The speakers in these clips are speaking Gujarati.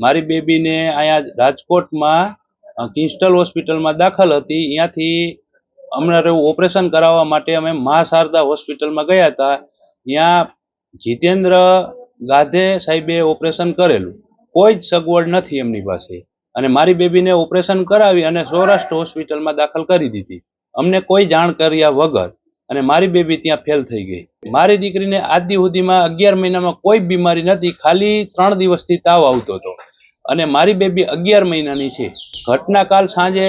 મારી બેબીને અહીંયા રાજકોટમાં કિન્સ્ટલ હોસ્પિટલમાં દાખલ હતી. ત્યાંથી અમારે ઓપરેશન કરાવવા માટે અમે મા શારદા હોસ્પિટલમાં ગયા હતા. ત્યાં જીતેન્દ્ર ગાધે સાહેબે ઓપરેશન કરેલું. કોઈ જ સગવડ નથી એમની પાસે. અને મારી બેબીને ઓપરેશન કરાવી અને સૌરાષ્ટ્ર હોસ્પિટલમાં દાખલ કરી દીધી. અમને કોઈ જાણ કર્યા વગર અને મારી બેબી ત્યાં ફેલ થઈ ગઈ. મારી દીકરીને આજ સુધીમાં અગિયાર મહિનામાં કોઈ બીમારી નથી. ખાલી ત્રણ દિવસથી તાવ આવતો હતો. અને મારી બેબી અગિયાર મહિનાની છે. ઘટના કાલ સાંજે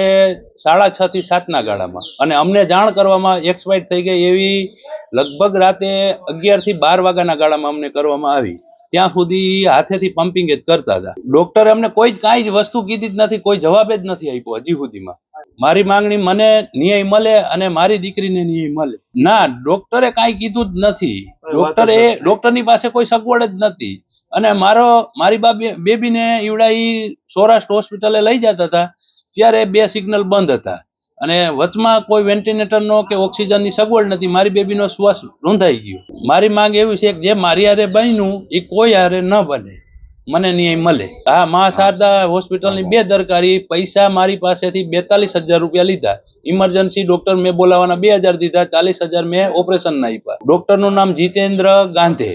સાડા છ થી સાતના ગાળામાં. અને અમને જાણ કરવામાં એક્સપાયર થઈ ગઈ એવી લગભગ રાતે અગિયારથી બાર વાગ્યાના ગાળામાં અમને કરવામાં આવી. ત્યાં સુધી હાથેથી પમ્પિંગ જ કરતા હતા. ડોક્ટરે અમને કોઈ જ કાંઈ જ વસ્તુ કીધી જ નથી, કોઈ જવાબ જ નથી આપ્યો હજી સુધીમાં. મારી માંગણી મને ન્યાય મળે અને મારી દીકરીને ન્યાય મળે. ના ડોક્ટરે કાંઈ કીધું જ નથી. ડોક્ટરે ડોક્ટરની પાસે કોઈ સગવડ જ નથી. અને મારો મારી બાબી બેબીને ઈવડા ઈ સૌરાષ્ટ્ર હોસ્પિટલે લઈ જતા હતા ત્યારે બે સિગ્નલ બંધ હતા. અને વચમાં કોઈ વેન્ટિલેટરનો કે ઓક્સિજનની સગવડ નથી. મારી બેબીનો શ્વાસ રૂંધાઈ ગયો. મારી માંગ એવી છે કે જે મારી હારે બન્યું એ કોઈ હારે ન બને. મને ન્યાય મળે. હા મા શારદા હોસ્પિટલની બે દરકારી પૈસા મારી પાસેથી બેતાલીસ હજાર રૂપિયા લીધા. ઇમરજન્સી ડોક્ટર મેં બોલાવવાના બે હજાર દીધા. ચાલીસ હજાર મેં ઓપરેશન ના આપ્યા. ડોક્ટરનું નામ જીતેન્દ્ર ગાંધે.